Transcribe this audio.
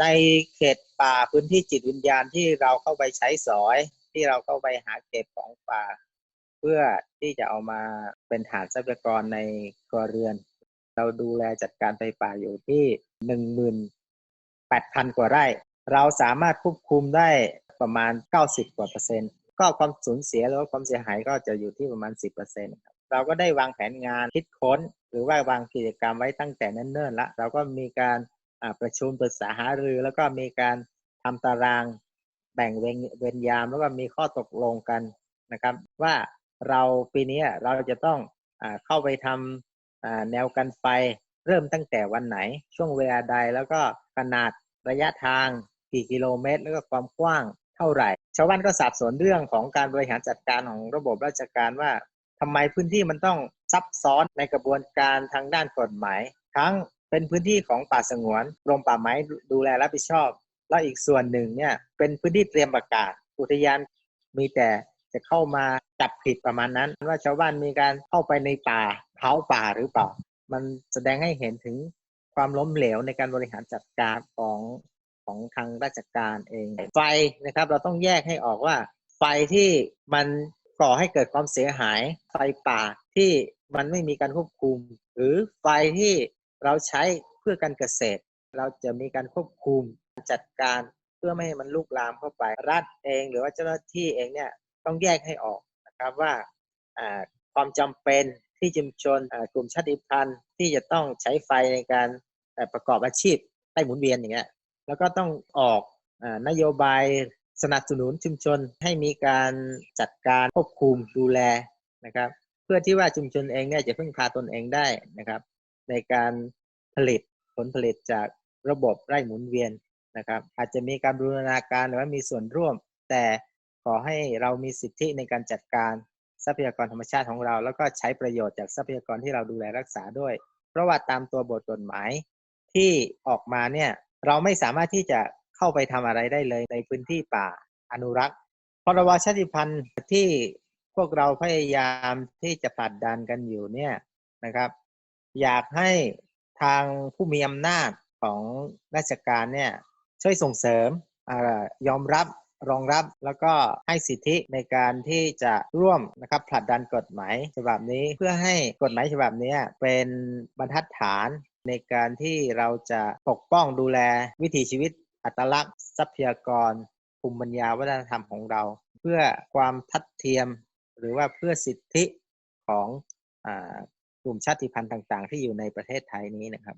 ในเขตป่าพื้นที่จิตวิญญาณที่เราเข้าไปใช้สอย ที่เราเข้าไปหาเก็บของป่า เพื่อที่จะเอามาเป็นฐานทรัพยากรในครัวเรือน เราดูแลจัดการไฟป่าอยู่ที่หนึ่งหมื่นแปดพันกว่าไร่ เราสามารถควบคุมได้ประมาณ 90 กว่าเปอร์เซ็นต์ก็ความสูญเสียหรือว่าความเสียหายก็จะอยู่ที่ประมาณ 10เปอร์เซ็นต์เราก็ได้วางแผนงานคิดค้น หรือว่าวางกิจกรรมไว้ตั้งแต่เนิ่นๆละเราก็มีการ ประชุมปรึกษาหารือ แล้วก็มีการทำตารางแบ่งเวรเวรยาม แล้วก็มีข้อตกลงกันนะครับ ว่าเราปีนี้เราจะต้องอเข้าไปทำอ่าแนวกันไฟเริ่มตั้งแต่วันไหนช่วงเวลาใดแล้วก็ขนาดระยะทางกี่กิโลเมตร แล้วก็ความกว้างเท่าไหร่ ชาวบ้านก็สับสนเรื่องของการบริหารจัดการของระบบราชการว่าทำไมพื้นที่มันต้องซับซ้อนในกระบวนการทางด้านกฎหมาย ทั้ง เป็นพื้นที่ของป่าสงวนกรมป่าไม้ดูแลรับผิดชอบ แล้วอีกส่วนหนึ่งเนี่ยเป็นพื้นที่เตรียมประกาศ อุทยานมีแต่จะเข้ามาจับผิดประมาณนั้น ว่าชาวบ้านมีการเข้าไปในป่าเผาป่าหรือเปล่า มันแสดงให้เห็นถึงความล้มเหลวในการบริหารจัดการของของทางราชการเอง ไฟนะครับ เราต้องแยกให้ออกว่า ไฟที่มันก่อให้เกิดความเสียหาย ไฟป่าที่มันไม่มีการควบคุม หรือไฟที่ เราใช้เพื่อการเกษตร เราจะมีการควบคุมจัดการเพื่อไม่ให้มันลุกลามเข้าไป รัฐเองหรือว่าเจ้าหน้าที่เองเนี่ยต้องแยกให้ออกนะครับว่าความจำเป็นที่ชุมชนกลุ่มชาติพันธุ์ที่จะต้องใช้ไฟในการประกอบอาชีพได้หมุนเวียนอย่างเงี้ยแล้วก็ต้องออกนโยบายสนับสนุนชุมชนให้มีการจัดการควบคุมดูแลนะครับ เพื่อที่ว่าชุมชนเองเนี่ยจะพึ่งพาตนเองได้นะครับ ในการผลิตผลผลิตจากระบบไร่หมุนเวียนนะครับ อาจจะมีการบูรณาการหรือว่ามีส่วนร่วม แต่ขอให้เรามีสิทธิในการจัดการทรัพยากรธรรมชาติของเรา แล้วก็ใช้ประโยชน์จากทรัพยากรที่เราดูแลรักษาด้วย เพราะว่าตามตัวบทกฎหมายที่ออกมาเนี่ยเราไม่สามารถที่จะเข้าไปทำอะไรได้เลยในพื้นที่ป่าอนุรักษ์พรบชาติพันธุ์ที่พวกเราพยายามที่จะผลักดันกันอยู่เนี่ยนะครับ อยากให้ทางผู้มีอำนาจของราชการเนี่ยช่วยส่งเสริมอยอมรับรองรับแล้วก็ให้สิทธิในการที่จะร่วมนะครับผลักดันกฎหมายฉบับนี้เพื่อให้กฎหมายฉบับนี้เป็นบรรทัดฐานในการที่เราจะปกป้องดูแลวิถีชีวิตอัตลักษณ์ ทรัพยากรภูมิปัญญาวัฒนธรรมของเรา เพื่อความทัดเทียม หรือว่าเพื่อสิทธิของอ กลุ่มชาติพันธุ์ต่าง ๆ ที่อยู่ในประเทศไทยนี้นะครับ